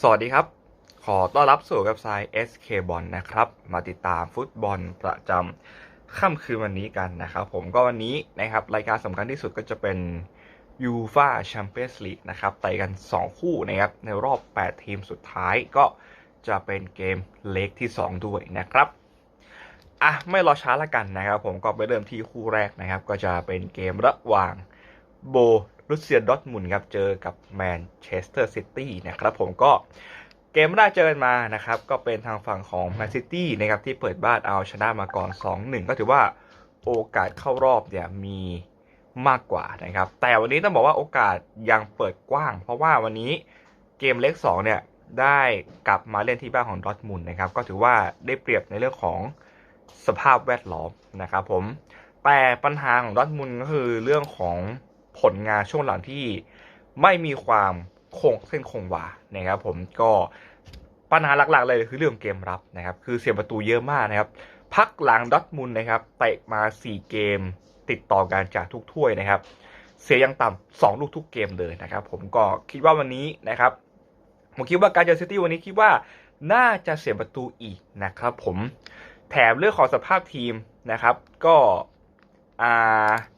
สวัสดีครับ ขอต้อนรับสู่เว็บไซต์ SK b o l นะครับ มาติดตามฟุตบอลประจำค่ำคืนวันนี้กันนะครับ ผมก็วันนี้นะครับ รายการสำคัญที่สุดก็จะเป็น u f a Champions League นะครับไต่กัน 2 คู่นะครับ ในรอบ 8 ทีมสุดท้ายก็จะเป็นเกมเล็กที่ 2 ด้วยนะครับอะไม่รอช้าละกันนะครับ ผมก็ไปเริ่มที่คู่แรกนะครับ ก็จะเป็นเกมระหว่าง โบรุเซียดอทมุนครับเจอกับแมนเชสเตอร์ซิตี้นะครับผมก็เกมแรกเจอกันมานะครับ ก็เป็นทางฝั่งของแมนซิตี้นะครับที่เปิดบ้านเอาชนะมาก่อน 2-1 ก็ถือว่าโอกาสเข้ารอบเนี่ยมีมากกว่านะครับ แต่วันนี้ต้องบอกว่าโอกาสยังเปิดกว้าง เพราะว่าวันนี้เกมเล็ก2เนี่ยได้กลับมาเล่นที่บ้านของดอทมุนนะครับ ก็ถือว่าได้เปรียบในเรื่องของสภาพแวดล้อมนะครับผมแต่ปัญหาของดอทมุนก็คือเรื่องของ ผลงานช่วงหลังที่ไม่มีความคงเส้นคงวานะครับผมก็ปัญหาหลักๆเลยคือเรื่องเกมรับนะครับ คือเสียประตูเยอะมากนะครับ พักหลังดอทมุนนะครับเตะมา 4 เกมติดต่อกันจากทุกถ้วยนะครับ เสียยังต่ำสองลูกทุกเกมเลยนะครับ ผมก็คิดว่าวันนี้นะครับผมคิดว่าการเจอซิตี้วันนี้คิดว่าน่าจะเสียประตูอีกนะครับ ผมแถมเรื่องของสภาพทีมนะครับ ก็ อ่า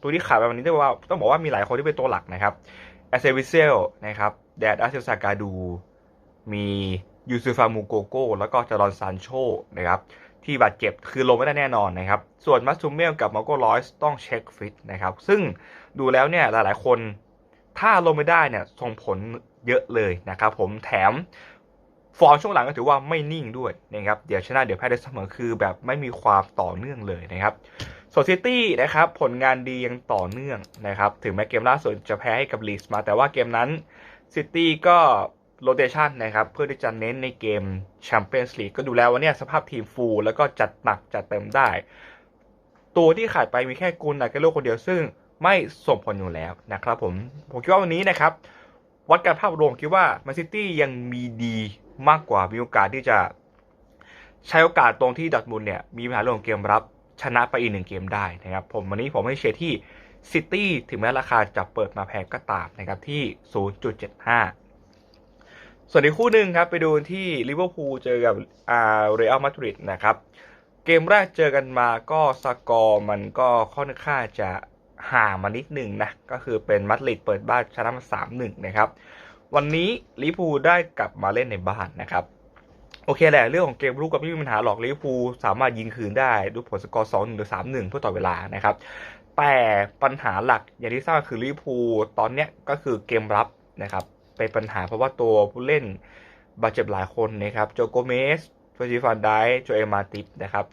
ตัวที่ขาดไปวันนี้ต้องว่าต้องบอกว่ามีหลายคนที่เป็นตัวหลักนะครับแอเซวิเซลนะครับแดดอาเซลซากาดู มียูซูฟามูโกโก้ แล้วก็จารอนซานโชนะครับที่บาดเจ็บคือลงไม่ได้แน่นอนนะครับ ส่วนมัสซูเมลกับมาโกลอยส์ต้องเช็คฟิตนะครับ ซึ่งดูแล้วเนี่ยหลายๆ คนถ้าลงไม่ได้เนี่ยส่งผลเยอะเลยนะครับผมแถมฟอร์มช่วงหลังก็ถือว่าไม่นิ่งด้วยนะครับ เดี๋ยวชนะเดี๋ยวแพ้ได้เสมอคือแบบไม่มีความต่อเนื่องเลยนะครับ ส่วนซิตี้นะครับผลงานดียังต่อเนื่องนะครับถึงแม้เกมล่าสุดจะแพ้ให้กับลีสมา แต่ว่าเกมนั้นซิตี้ก็โรเตชันนะครับเพื่อที่จะเน้นในเกมแชมเปี้ยนส์ลีกก็ดูแล้วว่าเนี่ยสภาพทีมฟูลแล้วก็จัดหนักจัดเต็มได้ ตัวที่ขาดไปมีแค่กุนนาเกโลคนเดียวซึ่งไม่ส่งผลอยู่แล้วนะครับผม ผมคิดว่าวันนี้นะครับ วัดการภาพรวมคิดว่าแมนซิตี้ยังมีดีมากกว่ามีโอกาสที่จะใช้โอกาสตรงที่ดอทมุนเนี่ยมีปัญหาเรื่อของเกมรับ ชนะไปอีกหนึ่งเกมได้นะครับผมวันนี้ผมให้เชียร์ที่ซิตี้ถึงแม้ราคาจะเปิดมาแพงก็ตามนะครับที่ 0.75 ส่วนอีกคู่หนึ่งครับ ไปดูที่ลิเวอร์พูลเจอกับอ่าเรอัลมาดริดนะครับเกมแรกเจอกันมาก็สกอร์มันก็ค่อนข้างจะห่างมานิดหนึ่งนะ ก็คือเป็นมัดริดเปิดบ้านชนะมาสามหนึ่งนะครับ วันนี้ลิเวอร์พูลได้กลับมาเล่นในบ้านนะครับ โอเคแหละ เรื่องของเกมรุกก็ไม่มีปัญหาหรอกลิเวอร์พูลสามารถยิงคืนได้ด้วยผลสกอร์สองหนึ่งหรือสามหนึ่งเพื่อต่อเวลานะครับ แต่ปัญหาหลักอย่างที่ทราบคือลิเวอร์พูลตอนเนี้ยก็คือเกมรับนะครับเป็นปัญหาเพราะว่าตัวผู้เล่นบาดเจ็บหลายคนนะครับโจโกเมสฟอร์จิฟันไดโจเอมาติปนะครับ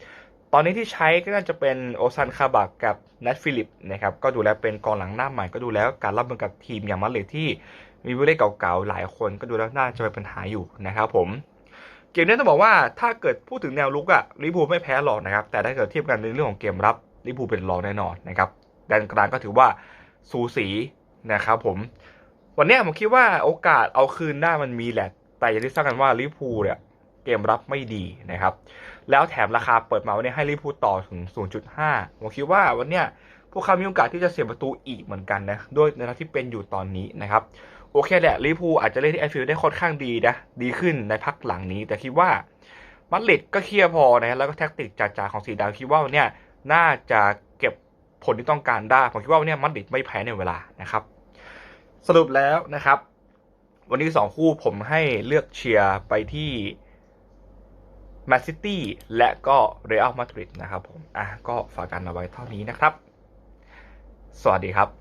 ตอนนี้ที่ใช้ก็น่าจะเป็นโอซันคาบักกับนัทฟิลิปนะครับก็ดูแล้วเป็นกองหลังหน้าใหม่ก็ดูแล้วการรับมือกับทีมอย่างมาดริดที่มีผู้เล่นเก่าๆหลายคนก็ดูแล้วน่าจะเป็นปัญหาอยู่นะครับผม เกมนี้ต้องบอกว่าถ้าเกิดพูดถึงแนวลุกอะลิเวอร์พูลไม่แพ้หรอกนะครับ แต่ถ้าเกิดเทียบกันในเรื่องของเกมรับลิเวอร์พูลเป็นรองแน่นอนนะครับแดนกลางก็ถือว่าสูสีนะครับผม วันนี้ผมคิดว่าโอกาสเอาคืนได้มันมีแหละ แต่อย่างที่ทราบกันว่าลิเวอร์พูลเนี่ยเกมรับไม่ดีนะครับ แล้วแถมราคาเปิดมาวันนี้ให้ลิเวอร์พูลต่อถึง 0.5 ผมคิดว่าวันเนี้ย พวกเขามีโอกาสที่จะเสียประตูอีกเหมือนกันนะด้วยในทางที่เป็นอยู่ตอนนี้นะครับโอเคแหละลิพูอาจจะเล่นที่แอนฟิลได้ค่อนข้างดีนะดีขึ้นในพักหลังนี้ แต่คิดว่ามัดริดก็เคลียร์พอนะแล้วก็แท็กติกจ่าๆของสีดาวคิดว่าเนี้ยน่าจะเก็บผลที่ต้องการได้ผมคิดว่าเนี้ยมัดริดไม่แพ้ในเวลานะครับ สรุปแล้วนะครับ วันนี้สองคู่ผมให้เลือกเชียร์ไปที่แมนซิตี้และก็เรอัลมาดริดนะครับผมอะก็ฝากกันเอาไว้เท่านี้นะครับ สวัสดีครับ